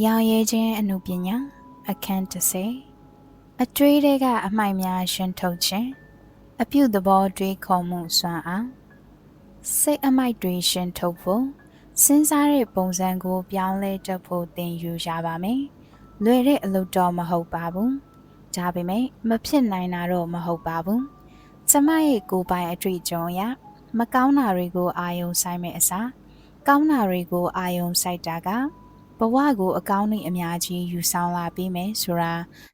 ရောင်ရဲခြင်းအမှုပညာအခန်း30အကျွေးတွေကအမိုက်များရှင်းထုတ်ခြင်းအပြုသဘောတွေးခေါ်မှုစွမ်းအားစိတ်အမိုက်တွေရှင်းထုတ်ဖို့စဉ်းစားတဲ့ပုံစံကို ပြောင်းလဲတတ်ဖို့သင်ယူရပါမယ်။လွယ်တဲ့အလုပ်တော့မဟုတ်ပါဘူး။ဒါပေမဲ့မဖြစ်နိုင်တာတော့မဟုတ်ပါဘူး။ကျမရဲ့ကိုယ်ပိုင်အတွေ့အကြုံအရမကောင်းတာတွေကိုအာယုံဆိုင်မဲ့အစားကောင်းတာတွေကိုအာယုံစိုက်တာက ဘဝကို အကောင်းနှင့်အများကြီးယူဆောင်လာပေးမယ်ဆိုတာ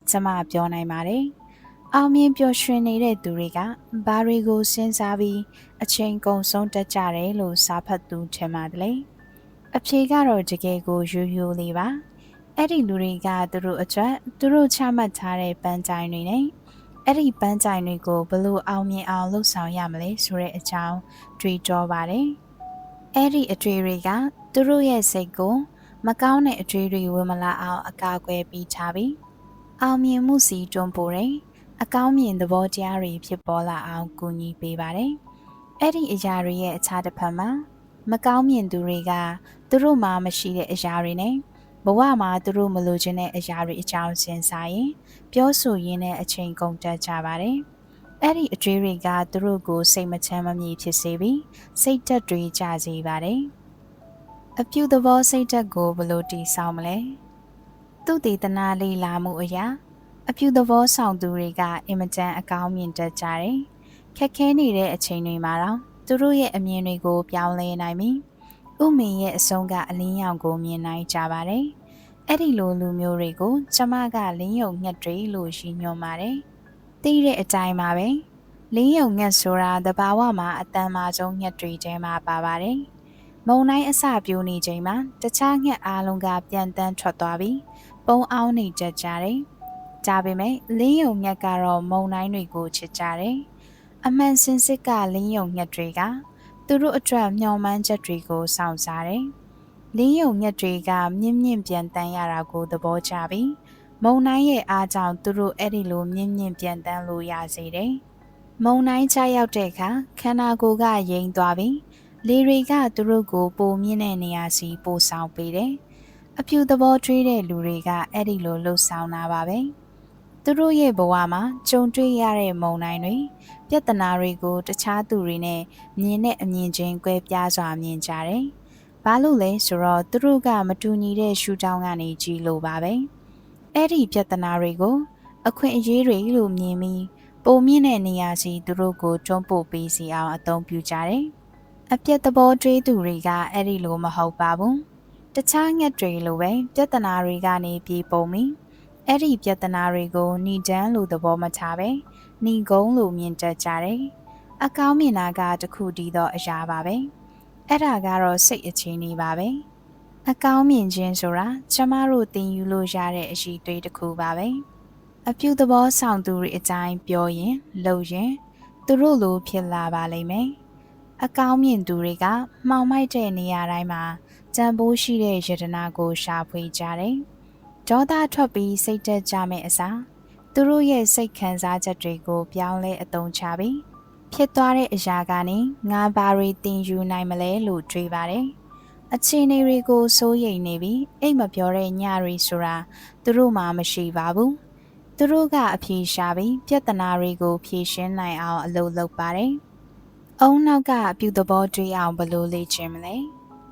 ကျမပြောနိုင်ပါတယ်။အောင်မြင်ပျော်ရွှင်နေတဲ့သူတွေကဘာတွေကိုစဉ်းစားပြီးအချိန်ကုန်ဆုံးတက်ကြတယ်လို့စာဖတ်သူထင်ပါတယ်လေ။အဖြေကတော့တကယ်ကိုရိုးရိုးလေးပါ။အဲ့ဒီလူတွေကသူတို့အတွက်သူတို့ချမှတ်ထားတဲ့ပန်းကြိုင်တွေနဲ့အဲ့ဒီပန်းကြိုင်တွေကိုဘလို့အောင်မြင်အောင်လှုပ်ဆောင်ရမလဲဆိုတဲ့အကြောင်းတွေးတောပါတယ်။အဲ့ဒီအတွေ့တွေကသူတို့ရဲ့စိတ်ကို မကောင်းတဲ့အကျွေးတွေဝင်မလာအောင်အကာအကွယ်ပေးထားပြီးအောင်မြင်မှုစီတွန်းပို့တယ်အကောင်းမြင်သဘောတရားတွေဖြစ်ပေါ်လာအောင်ကူညီပေးပါတယ်အဲ့ဒီအရာတွေရဲ့အခြားတစ်ဖက်မှာမကောင်းမြင်သူတွေကသူတို့မှမရှိတဲ့အရာတွေနဲ့ဘဝမှာသူတို့မလိုချင်တဲ့အရာတွေအကြောင်းစဉ်းစားရင်ပြောဆိုရင်းနဲ့အချိန်ကုန်တက်ကြပါတယ်အဲ့ဒီအကျွေးတွေကသူတို့ကိုစိတ်မချမ်းမမြေဖြစ်စေပြီးစိတ်သက်တွေကြစေပါတယ်။ အပြုသဘောစိတ်ဓာတ်ကိုဘယ်လိုတည်ဆောက်မလဲသူတည်တနာလေးလာမှုအရာအပြုသဘောဆောင်သူတွေကအင်မတန်အကောင်းမြင်တတ်ကြတယ်ခက်ခဲနေတဲ့အချိန်တွေမှာတော့သူတို့ရဲ့အမြင်တွေကိုပြောင်းလဲနိုင်ပြီဥမင်ရဲ့အဆုံးကအလင်းရောင်ကိုမြင်နိုင်ကြပါတယ်အဲ့ဒီလိုလူမျိုးတွေကိုကျမကလင်းယုံငှက်တွေလို့ရှိညွှန်ပါတယ်သိတဲ့အတိုင်းပါပဲလင်းယုံငှက်ဆိုတာတဘာဝမှာအတန်မာဆုံးငှက်တွေထဲမှာပါပါတယ်။ မုံတိုင်းအစပြိုးနေချိန်မှာတခြားငှက်အားလုံးကပြန်တန်းထွက်သွားပြီးပုံအောင်နေကြကြတယ်။ဒါပေမဲ့လင်းယုံငှက်ကတော့မုံတိုင်းတွေကိုချစ်ကြတယ်။အမှန်စင်စစ်ကလင်းယုံငှက်တွေကသူတို့အတွက်မျှော်မှန်းချက်တွေကိုစောင့်စားတယ်။လင်းယုံငှက်တွေကမြင့်မြင့်ပြန်တန်းရတာကိုသဘောကျပြီးမုံတိုင်းရဲ့အားကြောင့်သူတို့အဲ့ဒီလိုမြင့်မြင့်ပြန်တန်းလို့ရစေတယ်။မုံတိုင်းချရောက်တဲ့အခါခန္ဓာကိုယ်ကရိမ်သွားပြီး လေတွေကသူတို့ကို ပိုမြင့်တဲ့နေရာစီပို့ဆောင်ပေးတယ်။အဖြူသဘောထွေးတဲ့လူတွေကအဲ့ဒီလိုလှုပ်ဆောင်တာပါပဲ။သူတို့ရဲ့ဘဝမှာကြုံတွေ့ရတဲ့မုံတိုင်းတွေပြဿနာတွေကိုတခြားသူတွေနဲ့မြင်တဲ့အမြင်ချင်းကွဲပြားစွာမြင်ကြတယ်။ဘာလို့လဲဆိုတော့သူတို့ကမတူညီတဲ့ရှုထောင့်ကနေကြည့်လို့ပါပဲ။အဲ့ဒီပြဿနာတွေကို အခွင့်အရေးတွေလို့မြင်ပြီးပုံမြင့်တဲ့နေရာစီသူတို့ကိုတွန်းပို့ပေးစီအောင်အသုံးပြုကြတယ်။ အပြက်သဘောတွေးသူတွေကအဲ့ဒီလိုမဟုတ်ပါဘူးတခြားငှက်တွေလိုပဲပြဿနာတွေကနေပြေပုံပြီးအဲ့ဒီပြဿနာတွေကိုဏီတန်းလိုသဘောမထားပဲဏီကုန်းလိုမြင်တတ်ကြတယ်အကောင်းမြင်တာကတခုတည်းသောအရာပါပဲအဲ့ဒါကတော့စိတ်အခြေအနေပါပဲအကောင်းမြင်ခြင်းဆိုတာကျမတို့သင်ယူလို့ရတဲ့အရှိတွေးတစ်ခုပါပဲအပြုသဘောဆောင်သူတွေအတိုင်းပြောရင်လုပ်ရင်သူတို့လိုဖြစ်လာပါလိမ့်မယ် အကောင်းမြင်သူတွေကမှောင်မိုက်တဲ့နေရာတိုင်းမှာကြံပိုးရှိတဲ့ယတနာကိုရှာဖွေကြတယ်။ဒေါသထွက်ပြီးစိတ်တက်ကြမဲ့အစားသူတို့ရဲ့စိတ်ခံစားချက်တွေကို ပြောင်းလဲအသုံးချပြီးဖြစ်သွားတဲ့အရာကနေငါဘာတွေတင်ယူနိုင်မလဲလို့တွေးပါတယ်။အခြေအနေတွေကိုစိုးရိမ်နေပြီးအိတ်မပြောတဲ့ညတွေဆိုတာသူတို့မှမရှိပါဘူး။သူတို့ကအဖြေရှာပြီးပြဿနာတွေကိုဖြေရှင်းနိုင်အောင်အလုပ်လုပ်ပါတယ်။ အုံနောက်ကအပြူသဘောတွေးအောင်ဘလို့လေ့ကျင့်မလဲ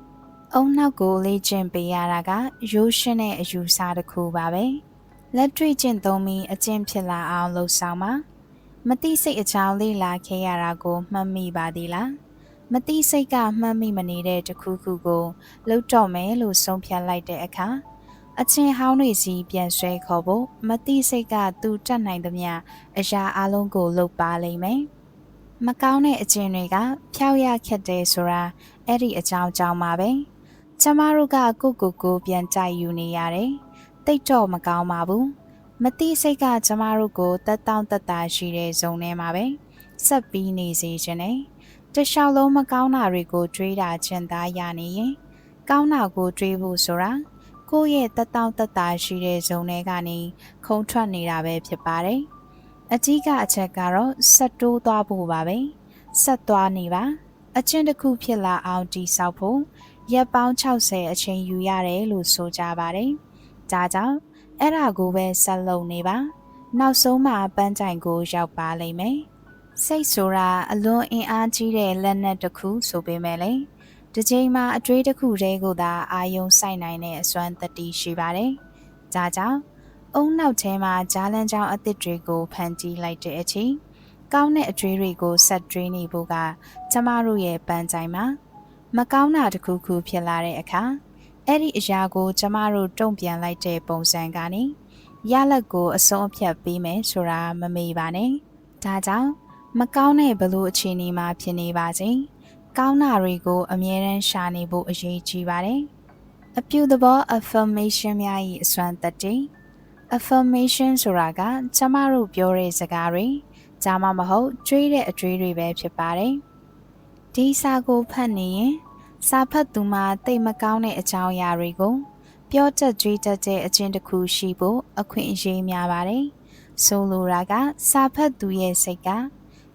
။အုံနောက်ကိုလေ့ကျင့်ပေးရတာကရိုးရှင်းတဲ့အယူဆတစ်ခုပါပဲ။လက်တွေ့ကျင့်သုံးပြီးအကျင့်ဖြစ်လာအောင်လှုပ်ဆောင်ပါ။မတိစိတ်အကြောင်းလေ့လာခဲ့ရတာကိုမှတ်မိပါသေးလား။မတိစိတ်ကမှတ်မိမနေတဲ့တခုခုကိုလှုပ်တော့မယ်လို့ဆုံးဖြတ်လိုက်တဲ့အခါအချင်းဟောင်းတွေစီပြန်ဆွဲခေါ်ဖို့မတိစိတ်ကသူတတ်နိုင်သမျှအရာအလုံးကိုလှုပ်ပါလိမ့်မယ်။ မကောင်းတဲ့အကျင့်တွေကဖျောက်ရခက်တယ်ဆိုတာအဲ့ဒီအကြောင်းကြောင့်ပါပဲကျမတို့ကကိုကိုကိုပြန်ကြိုက်ယူနေရတယ်တိတ်တော့မကောင်းပါဘူးမတိစိတ်ကကျမတို့ကိုတက်တောင့်တက်တာရှိတဲ့ဇုံထဲမှာပဲဆက်ပြီးနေစေခြင်းနဲ့တခြားလုံးမကောင်းတာတွေကိုတွေးတာချင်သားရနေရင်ကောင်းတာကိုတွေးဖို့ဆိုတာကိုယ့်ရဲ့တက်တောင့်တက်တာရှိတဲ့ဇုံထဲကနေခုံထွက်နေတာပဲဖြစ်ပါတယ်။ အကြီးကအချက်ကတော့ဆက်တိုးသွားဖို့ပါပဲဆက်သွားနေပါအချင်းတစ်ခုဖြစ်လာအောင်တိဆောက်ဖို့ရက်ပေါင်း60အချိန်ယူရတယ်လို့ဆိုကြပါတယ်ဒါကြောင့်အဲ့ဒါကိုပဲဆက်လုပ်နေပါနောက်ဆုံးမှပန်းတိုင်ကိုရောက်ပါလိမ့်မယ်စိတ်ဆိုတာအလွန်အင်အားကြီးတဲ့လက်နက်တစ်ခုဆိုပေမဲ့လေဒီချိန်မှာအတွေးတစ်ခုတည်းကိုသာအာယုံစိုက်နိုင်တဲ့အစွမ်းတတိရှိပါတယ်ဒါကြောင့် အုံနောက်ထဲမှာဂျားလန်းချောင်းအသစ်တွေကိုဖန်တီးလိုက်တဲ့အချိန်ကောင်းတဲ့အကျွေးတွေကိုဆက်တွေးနေဖို့ကကျမတို့ရဲ့ပန်းတိုင်မှာမကောင်းတာတစ်ခုခုဖြစ်လာတဲ့အခါအဲ့ဒီအရာကိုကျမတို့တုံ့ပြန်လိုက်တဲ့ပုံစံကနေရလက်ကိုအဆုံးအဖြတ်ပေးမယ်ဆိုတာမမေ့ပါနဲ့ဒါကြောင့်မကောင်းတဲ့ဘလို့အခြေအနေမှာဖြစ်နေပါစေကောင်းတာတွေကိုအမြဲတမ်းရှာနေဖို့အရေးကြီးပါတယ်အပြုသဘော affirmation များ၏အစွမ်းတတ္တိ affirmation ဆိုတာကကျမတို့ပြောတဲ့စကားတွေဒါမှမဟုတ်တွေးတဲ့အတွေးတွေပဲဖြစ်ပါတယ်ဒီစာကိုဖတ်နေရင်စာဖတ်သူမှာတိတ်မကောင်းတဲ့အကြောင်းအရာတွေကိုပြောတတ်ကြွေးတတ်တဲ့အချင်းတစ်ခုရှိဖို့အခွင့်အရေးများပါတယ်ဆိုလိုတာကစာဖတ်သူရဲ့စိတ်က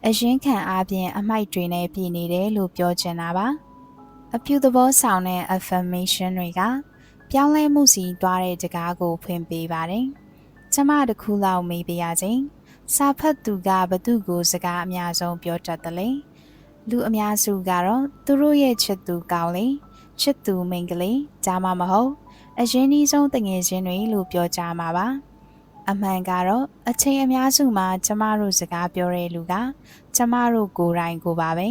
အရင်ခံအားဖြင့်အမိုက်တွေနဲ့ပြည်နေတယ်လို့ပြောချင်တာပါအပြုသဘောဆောင်တဲ့ affirmation တွေကပြောင်းလဲမှုစီသွားတဲ့တကားကိုဖွင့်ပေးပါတယ် ကျမတခုလောက်မေးပြရခြင်းစာဖတ်သူကဘသူကိုစကားအများဆုံးပြောတတ်တယ်လေလူအများစုကတော့သူတို့ရဲ့ချစ်သူကောင်းလေချစ်သူမိန်းကလေးဒါမှမဟုတ်အရင်ဒီဆုံးတငယ်ချင်းတွေလို့ပြောကြမှာပါအမှန်ကတော့အချိန်အများစုမှာကျမတို့စကားပြောတဲ့လူကကျမတို့ကိုယ်တိုင်ကိုပါပဲ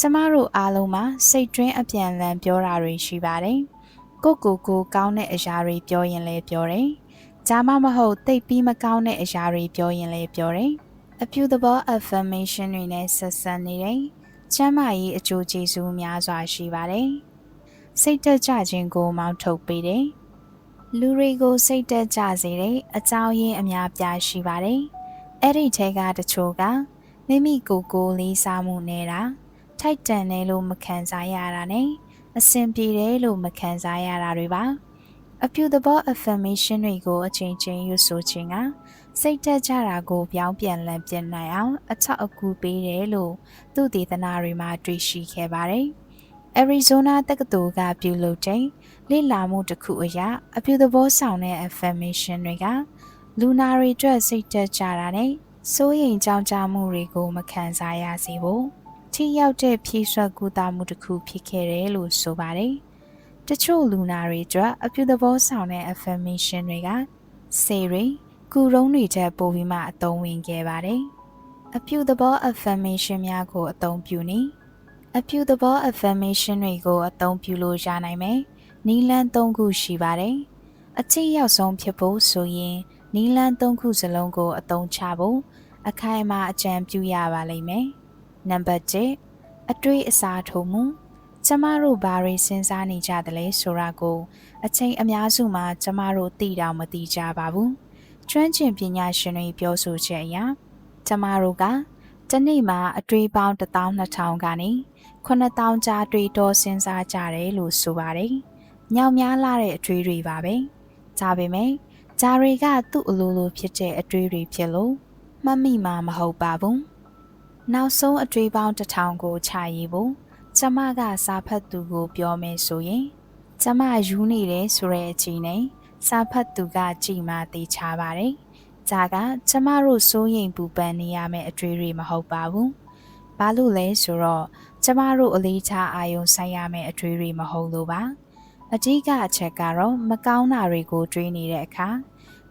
ကျမတို့အားလုံးမှာစိတ်တွင်းအပြန်လန်ပြောတာတွေရှိပါတယ်ကိုကိုကိုကောင်းတဲ့အရာတွေပြောရင်လည်းပြောတယ် ဒါမှမဟုတ်တိတ်ပြီးမကောင်းတဲ့အရာတွေပြောရင်လည်းပြောတယ်အပြုသဘော affirmation တွေနဲ့ဆက်ဆက်နေတယ်ကျမ်းမာရေးအကျိုးကျေးဇူးများစွာရှိပါတယ်စိတ်တက်ကြခြင်းကိုမောင်းထုတ်ပေးတယ်လူတွေကိုစိတ်တက်ကြစေတဲ့အကြောင်းရင်းအများပြားရှိပါတယ်အဲ့ဒီထဲကတချို့ကမိမိကိုယ်ကိုလေးစားမှုနေတာထိုက်တန်တယ်လို့မခံစားရတာနဲ့အဆင်ပြေတယ်လို့မခံစားရတာတွေပါ အပြုသဘော affirmation တွေကိုအချိန်ချင်းရွတ်ဆိုခြင်းကစိတ်တက်ကြတာကိုပြောင်းပြန်လည်ပြင်နိုင်အောင် အထောက်အကူပေးတယ်လို့သူတည်သနာတွေမှာတွေ့ရှိခဲ့ပါတယ်။ Arizona တက္ကသိုလ်ကပြုလုပ်တဲ့လေ့လာမှုတစ်ခုအရအပြုသဘောဆောင်တဲ့ affirmation တွေကလူနာတွေအတွက်စိတ်တက်ကြတာနဲ့စိုးရိမ်ကြောင်ကြမှုတွေကိုမခံစားရစေဖို့ထိရောက်တဲ့ဖြည့်ဆွတ်ကူတာမှုတစ်ခုဖြစ်ခဲ့တယ်လို့ဆိုပါတယ်။ တချို့လူနာတွေအတွက်အပြုသဘောဆောင်တဲ့ affirmation တွေကစေရီကူရုံးတွေချက်ပို့ပြီးမှအသုံးဝင်ခဲ့ပါတယ်။အပြုသဘော affirmation များကိုအသုံးပြုနေအပြုသဘော affirmation တွေကိုအသုံးပြုလို့ရနိုင်မယ်။နီလန်း၃ခုရှိပါတယ်။အချိရောက်ဆုံးဖြစ်ဖို့ဆိုရင်နီလန်း၃ခုစလုံးကိုအသုံးချဖို့အခိုင်အမာအကြံပြုရပါလိမ့်မယ်။နံပါတ်1အတွေ့အစားထိုးမှု ကျမတို့ဘာတွေစဉ်းစားနေကြသလဲဆိုတာကို အချိန်အများစုမှာကျမတို့သိတောင်မသိကြပါဘူး။ကျွမ်းကျင်ပညာရှင်တွေပြောဆိုချက်အရကျမတို့ကတနေ့မှာအတွေ့ပေါင်း12000ကနေ9000ကြားတွေ့တော်စဉ်းစားကြတယ်လို့ဆိုပါတယ်။ညောင်များလာတဲ့အတွေ့တွေပါပဲ။ဒါပေမဲ့ဂျာတွေကသူ့အလိုလိုဖြစ်တဲ့အတွေ့တွေဖြစ်လို့မှတ်မိမှာမဟုတ်ပါဘူး။နောက်ဆုံးအတွေ့ပေါင်း1000ကိုခြာရေးဖို့ ကျမကစာဖတ်သူကိုပြောမယ်ဆိုရင်ကျမယူနေတယ်ဆိုတဲ့အချိန်နဲ့စာဖတ်သူကကြည်မှသိချပါတယ်။ဒါကကျမတို့စိုးရိမ်ပူပန်နေရမယ့်အတွေ့အကြုံမဟုတ်ပါဘူး။ဘာလို့လဲဆိုတော့ကျမတို့အလေးထားအာယုံဆိုင်ရမယ့်အတွေ့အကြုံမဟုတ်လို့ပါ။အဓိကအချက်ကတော့မကောင်းတာတွေကိုတွေးနေတဲ့အခါ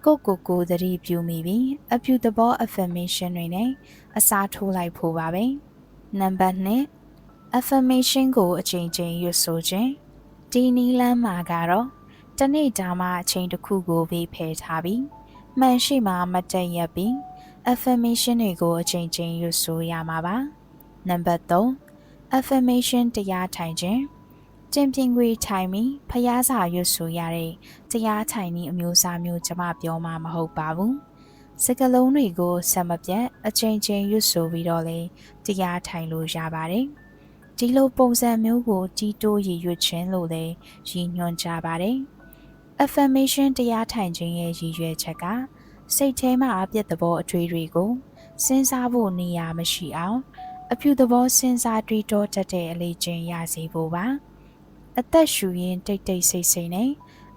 ကိုကိုကိုသတိပြုမိပြီးအပြုသဘော affirmation တွေနဲ့အစားထိုးလိုက်ဖို့ပါပဲ။နံပါတ်2 affirmation ကိုအချိန်ချင်းရွတ်ဆိုခြင်းဒီနီလန်းမှာကတော့တနေ့တာမှအချိန်တစ်ခုကိုဘေးဖယ်ထားပြီးမှန်ရှိမှမတည့်ရပြီး affirmation တွေကိုအချိန်ချင်းရွတ်ဆိုရမှာပါနံပါတ်3 affirmation တရားထိုင်ခြင်းကျင်ပြင်ခွေထိုင်ပြီးဖျားစာရွတ်ဆိုရတဲ့တရားထိုင်နည်းအမျိုးအစားမျိုးကျွန်မပြောမှာမဟုတ်ပါဘူးစကလုံးတွေကိုဆက်မပြတ်အချိန်ချင်းရွတ်ဆိုပြီးတော့လေတရားထိုင်လို့ရပါတယ်။ ဒီလိုပုံစံမျိုးကို ကြီးတိုးရည်ရွယ်ခြင်းလို့လည်းရည်ညွှန်းကြပါတယ်။ affirmation တရားထိုင်ခြင်းရဲ့ရည်ရွယ်ချက်ကစိတ်ထဲမှာအပြည့်သဘောအထွေးတွေကိုစဉ်းစားဖို့နေရာမရှိအောင် အပြုသဘောစဉ်းစားတွေးတောတတ်တဲ့အလေးချင်းရစေဖို့ပါအသက်ရှူရင်တိတ်တိတ်ဆိတ်ဆိတ်နဲ့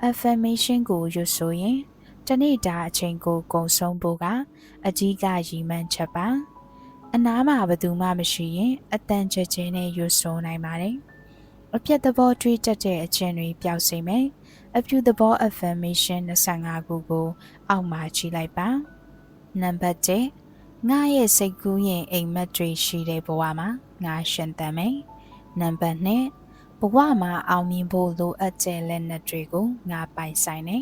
affirmation ကိုရွတ်ဆိုရင်တနေ့တာအချိန်ကိုကုံဆုံးဖို့ကအကြီးကရည်မှန်းချက်ပါ အနားမှာဘယ်သူမှမရှိရင်အတန်ကြဲကြဲနဲ့ရွတ်ဆိုနိုင်ပါတယ်အပြတ်သဘောတွေးတတ်တဲ့အခြင်းတွေပျောက်စေမယ်အပြုသဘော affirmation 25ခုကို အောက်မှာကြည့်လိုက်ပါနံပါတ်1ငါရဲ့စိတ်ကူးရင်အိမ်မက်တွေရှိတဲ့ဘဝမှာငါရှင်သန်မယ်နံပါတ်2ဘဝမှာအောင်မြင်ဖို့လိုအပ်တဲ့လက်နက်တွေကိုငါပိုင်ဆိုင်နေ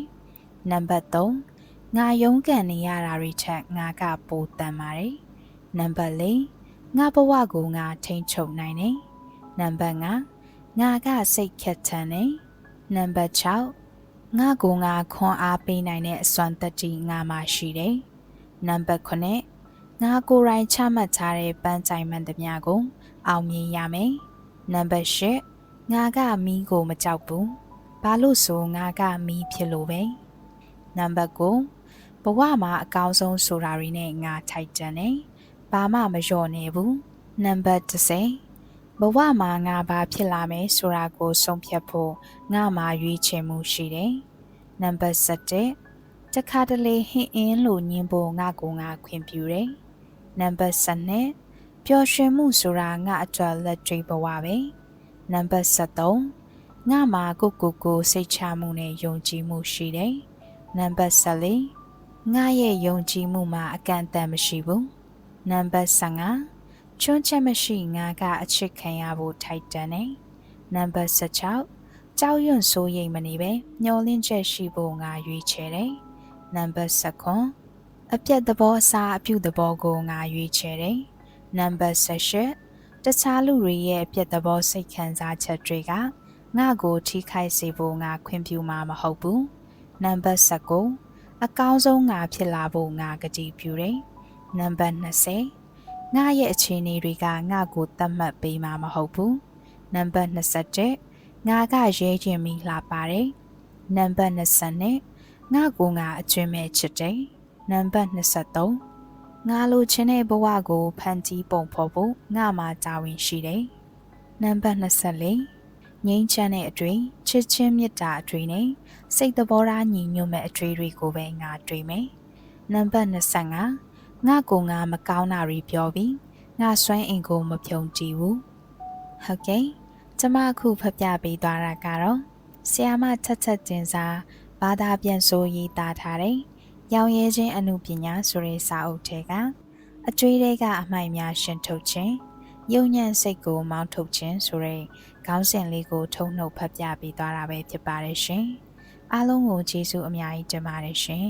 နံပါတ်3ငါယုံကန်နေရတာတွေချက်ငါကပိုတန်ပါတယ် နံပါတ်4ငါဘဝကိုငါထိန်းချုပ်နိုင်တယ်နံပါတ်5ငါကစိတ်ခက်ထန်တယ်နံပါတ်6ငါကိုငါခွန်အားပေးနိုင်တဲ့အစွမ်းတတိငါမှရှိတယ်နံပါတ်9ငါကိုယ်တိုင်ချမှတ်ထားတဲ့ပန်းတိုင်မှန်သမျှကို အောင်မြင်ရမယ်နံပါတ်10ငါကမီးကိုမကြောက်ဘူးဘာလို့ဆိုငါကမီးဖြစ်လို့ပဲနံပါတ်9ဘဝမှာအကောင်းဆုံးဆိုတာတွေနဲ့ငါထိုက်တန်နေ ဘာမှမလျော့နေဘူးနံပါတ်10ဘဝမှာငါဘာဖြစ်လာမယ်ဆိုတာကိုဆုံးဖြတ်ဖို့ငါမှာရွေးချယ်မှုရှိတယ်နံပါတ်7တခါတလေဟင်းအင်းလို့ညင်းဖို့ငါကိုငါခွင့်ပြုတယ်နံပါတ်7ပျော်ရွှင်မှုဆိုတာငါအတွက်လက်တွေ့ဘဝပဲနံပါတ်73ငါမှာကိုကိုကိုစိတ်ချမှုနဲ့ယုံကြည်မှုရှိတယ်။နံပါတ်74ငါရဲ့ယုံကြည်မှုမှာအကန့်အသတ်မရှိဘူး။ နံပါတ်75ချွန်းချက်မရှိငါကအချစ်ခံရဖို့ထိုက်တန်တယ်။နံပါတ်16ကြောက်ရွံ့စိုးရိမ်မနေပဲမျောလင့်ချက်ရှိဖို့ငါရွေးချယ်တယ်။နံပါတ်19အပြတ်သဘောအစားအပြုသဘောကိုငါရွေးချယ်တယ်။နံပါတ်18တခြားလူတွေရဲ့အပြစ်သဘောစိတ်ခံစားချက်တွေကငါ့ကိုထိခိုက်စေဖို့ငါခွင့်ပြုမှာမဟုတ်ဘူးနံပါတ်19အကောင်းဆုံးငါဖြစ်လာဖို့ငါကတိပြုတယ် နံပါတ်20ငါရဲ့အခြေအနေတွေကငါ့ကိုသတ်မှတ်ပေးမှာမဟုတ်ဘူးနံပါတ်21ငါကရဲခြင်းမိလှပါတယ်နံပါတ်20ငါကိုငါအကျွမ်းမဲ့ချစ်တယ်နံပါတ်23ငါလိုချင်တဲ့ဘဝကိုဖန်တီးပုံဖော်ဖို့ငါမှာတာဝန်ရှိတယ်။နံပါတ်24ငိမ့်ချမ်းတဲ့အတွေ့ချစ်ချင်းမေတ္တာအတွေ့နဲ့စိတ်သဘောထားညီညွတ်မဲ့အတွေ့တွေကိုပဲငါတွေ့မယ်။နံပါတ်25 ငါကိုငါမကောင်းတာတွေပြောပြီးငါစွမ်းအင်ကိုမဖြုံကြည့်ဘူး။ဟုတ်ကဲ့ကျမအခုဖပြပေးသွားတာကတော့ဆီယာမထက်ထက်တင်စားဘာသာပြန်ဆိုရေးသားထားတဲ့ရောင်ရဲခြင်းအမှုပညာဆိုတဲ့စာအုပ်ထဲကအကျွေးတွေကအမိုက်များရှင်ထုတ်ခြင်းယုံညံ့စိတ်ကိုမောင်းထုတ်ခြင်းဆိုတဲ့ခေါင်းစဉ်လေးကိုထုံနှုတ်ဖတ်ပြပေးသွားတာပဲဖြစ်ပါတယ်ရှင်အားလုံးကိုကျေးဇူးအများကြီးတင်ပါတယ်ရှင်